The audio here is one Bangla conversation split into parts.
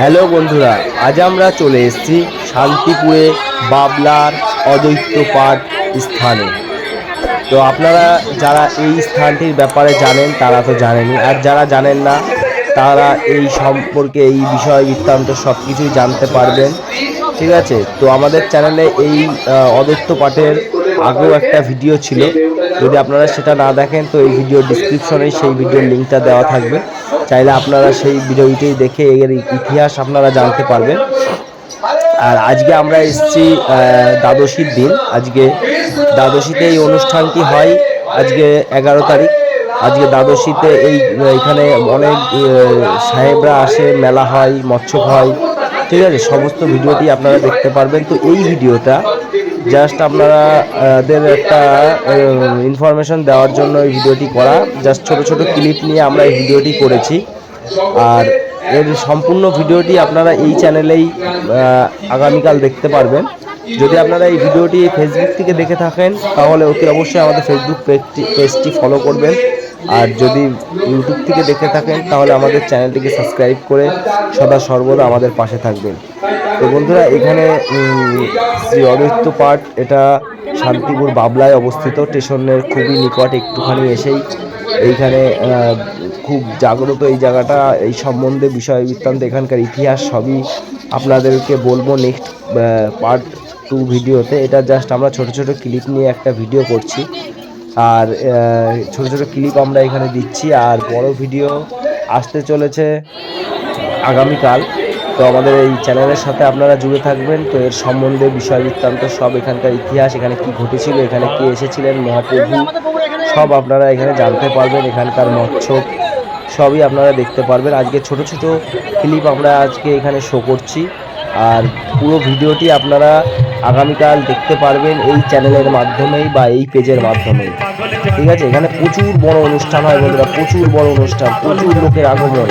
হ্যালো বন্ধুরা, আজ আমরা চলে এসেছি শান্তিপুরে বাবলার অদ্বৈত পাঠ স্থানে। তো আপনারা যারা এই স্থানটির ব্যাপারে জানেন, তারা তো জানেনই আর যারা জানেন না, তারা এই সম্পর্কে, এই বিষয় বৃত্তান্ত সব কিছুই জানতে পারবেন। ঠিক আছে? তো আমাদের চ্যানেলে এই অদ্বৈত পাঠের আগেও একটা ভিডিও ছিল। যদি আপনারা সেটা না দেখেন, তো এই ভিডিও ডিসক্রিপশনে সেই ভিডিওর লিঙ্কটা দেওয়া থাকবে। চাইলে আপনারা সেই ভিডিওটি দেখে এর ইতিহাস আপনারা জানতে পারবেন। আর আজকে আমরা এসেছি দ্বাদশীর দিন। আজকে দ্বাদশীতে এই অনুষ্ঠানটি হয় আজকে এগারো তারিখ। আজকে দ্বাদশীতে এই, এখানে অনেক সাহেবরা আসে, মেলা হয়, মৎস্য হয়। ঠিক আছে, সমস্ত ভিডিওটি আপনারা দেখতে পারবেন। তো এই ভিডিওটা জাস্ট আপনারা আহ, একটা ইনফরমেশন দেওয়ার জন্য এই ভিডিওটি করা। জাস্ট ছোট ছোট ক্লিপ নিয়ে আমরা এই ভিডিওটি করেছি। আর এর সম্পূর্ণ ভিডিওটি আপনারা এই চ্যানেলেই আগামীকাল দেখতে পারবেন। যদি আপনারা এই ভিডিওটি ফেসবুক থেকে দেখে থাকেন তাহলে অতি অবশ্যই আমাদের ফেসবুক পেজটি পেজটি ফলো করবেন। আর যদি ইউটিউব থেকে দেখে থাকেন, তাহলে আমাদের চ্যানেলটিকে সাবস্ক্রাইব করে সদা সর্বদা আমাদের পাশে থাকবেন। তো বন্ধুরা, এখানে শ্রী অদ্বৈত পাঠ, এটা শান্তিপুর বাবলায় অবস্থিত, স্টেশনের খুবই নিকট একটুখানি এসেই এইখানে খুব জাগ্রত এই জায়গাটা, এই সম্বন্ধে বিষয় বৃত্তান্ত, এখানকার ইতিহাস সবই আপনাদেরকে বলব নেক্সট পার্ট টু ভিডিওতে এটা জাস্ট আমরা ছোট ছোট ক্লিপ নিয়ে একটা ভিডিও করছি। আর ছোট ছোট ক্লিপ আমরা এখানে দিচ্ছি আর বড় ভিডিও আসতে চলেছে আগামীকাল। তো আমাদের এই চ্যানেলের সাথে আপনারা জুড়ে থাকবেন। তো এর সম্বন্ধে বিষয় বৃত্তান্ত সব এখানকার ইতিহাস, এখানে কি ঘটেছিল, এখানে কে এসেছিলেন, মহাপ্রভু, সব আপনারা এখানে জানতে পারবেন। এখানকার মৎস্য সবই আপনারা দেখতে পারবেন। আজকে ছোট ছোট ক্লিপ আমরা আজকে এখানে শো করছি। আর পুরো ভিডিওটি আপনারা আগামীকাল দেখতে পারবেন এই চ্যানেলের মাধ্যমেই বা এই পেজের মাধ্যমেই। ঠিক আছে? এখানে প্রচুর বড় অনুষ্ঠান হয় বন্ধুরা, প্রচুর বড় অনুষ্ঠান, প্রচুর লোকের আগমন।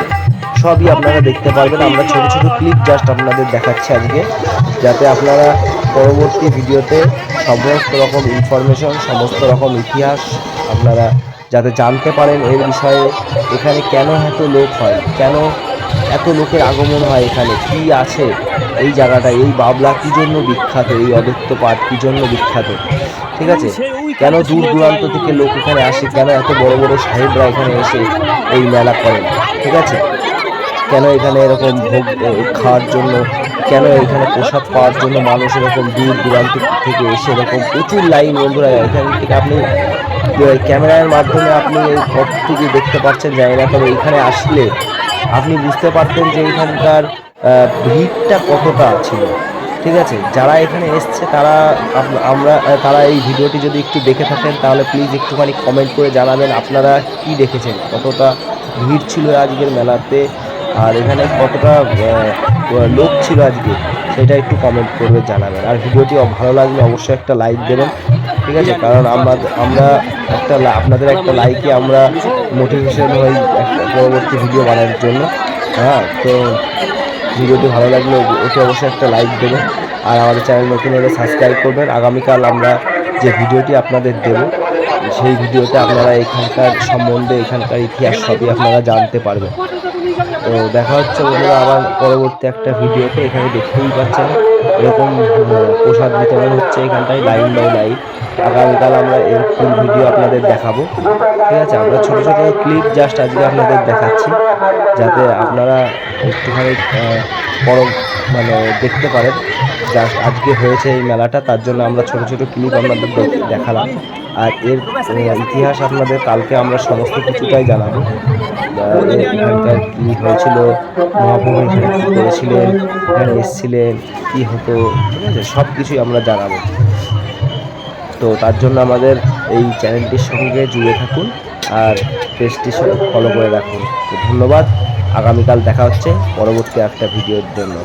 সবই আপনারা দেখতে পারবেন। আমরা ছোট ছোট ক্লিপ জাস্ট আপনাদের দেখাচ্ছি আজকে, যাতে আপনারা পরবর্তী ভিডিওতে সমস্ত রকম ইনফরমেশন সমস্ত রকম ইতিহাস আপনারা যাতে জানতে পারেন এর বিষয়ে, এখানে কেন এত লোক হয়, কেন এত লোকের আগমন হয় এখানে। কি আছে এই জায়গাটা? এই বাবলা কি জন্য বিখ্যাত? এই অদত্ত পাঠ কি জন্য বিখ্যাত? ঠিক আছে? কেন দূর দূরান্ত থেকে লোক এখানে আসে? কেন এত বড় বড় সাহেবরা এখানে এসে এই মেলা করেন? ঠিক আছে? কেন এখানে এরকম ভোগ খাওয়ার জন্য কেন এখানে প্রসাদ পাওয়ার জন্য মানুষ এরকম দূর দূরান্ত থেকে এসে এরকম প্রচুর লাইন? বন্ধুরা এখান থেকে আপনি ক্যামেরার মাধ্যমে আপনি এই কতটুকু দেখতে পাচ্ছেন। জানি না তবে এখানে আসলে আপনি বুঝতে পারতেন যে এখানকার ভিড়টা কতটা ছিল। ঠিক আছে? যারা এখানে এসছে, তারা আমরা তারা এই ভিডিওটি যদি একটু দেখে থাকেন, তাহলে প্লিজ একটুখানি কমেন্ট করে জানাবেন আপনারা কি দেখেছেন। কতটা ভিড় ছিল আজকের মেলাতে, আর এখানে কতটা লোক ছিল আজকে, সেটা একটু কমেন্ট করবে জানাবেন। আর ভিডিওটি ভালো লাগলে অবশ্যই একটা লাইক দেবেন। ঠিক আছে? কারণ আমরা আমরা একটা আপনাদের একটা লাইকে আমরা মোটিভেশন হই পরবর্তী ভিডিও বানানোর জন্য। হ্যাঁ তো ভিডিওটি ভালো লাগলে ওকে অবশ্যই একটা লাইক দেবেন। আর আমাদের চ্যানেল নতুন হলে সাবস্ক্রাইব করবেন। আগামীকাল আমরা যে ভিডিওটি আপনাদের দেব সেই ভিডিওতে আপনারা এখানকার সম্বন্ধে, এখানকার ইতিহাস সবই আপনারা জানতে পারবেন। তো দেখা হচ্ছে বন্ধুরা আবার পরবর্তী একটা ভিডিওতে, এখানে দেখতেই পাচ্ছেন এরকম প্রসাদ বিতরণ হচ্ছে এখানটায় লাইন বাই লাইন। আগামীকাল আমরা এর ফুল ভিডিও আপনাদের দেখাবো। ঠিক আছে, আমরা ছোটো ছোটো ক্লিপ জাস্ট আজকে আপনাদের দেখাচ্ছি, যাতে আপনারা একটুখানি বড় মানে দেখতে পারেন। জাস্ট আজকে হয়েছে এই মেলাটা, তার জন্য আমরা ছোট ছোট ক্লিপ আপনাদের দেখালাম। আর এর ইতিহাস আপনাদের কালকে আমরা সমস্ত কিছুটাই জানাব। এখানকার কী হয়েছিল, মহাপ্রভু এখানে কী করেছিলেন, এখানে এসেছিলেন, কী হতো, ঠিক আছে? সব কিছুই আমরা জানাব। তো তার জন্য আমাদের এই চ্যানেলটির সঙ্গে জুড়ে থাকুন আর পেজটি ফলো করে রাখুন। তো ধন্যবাদ। আগামীকাল দেখা হচ্ছে পরবর্তী একটা ভিডিওর জন্য।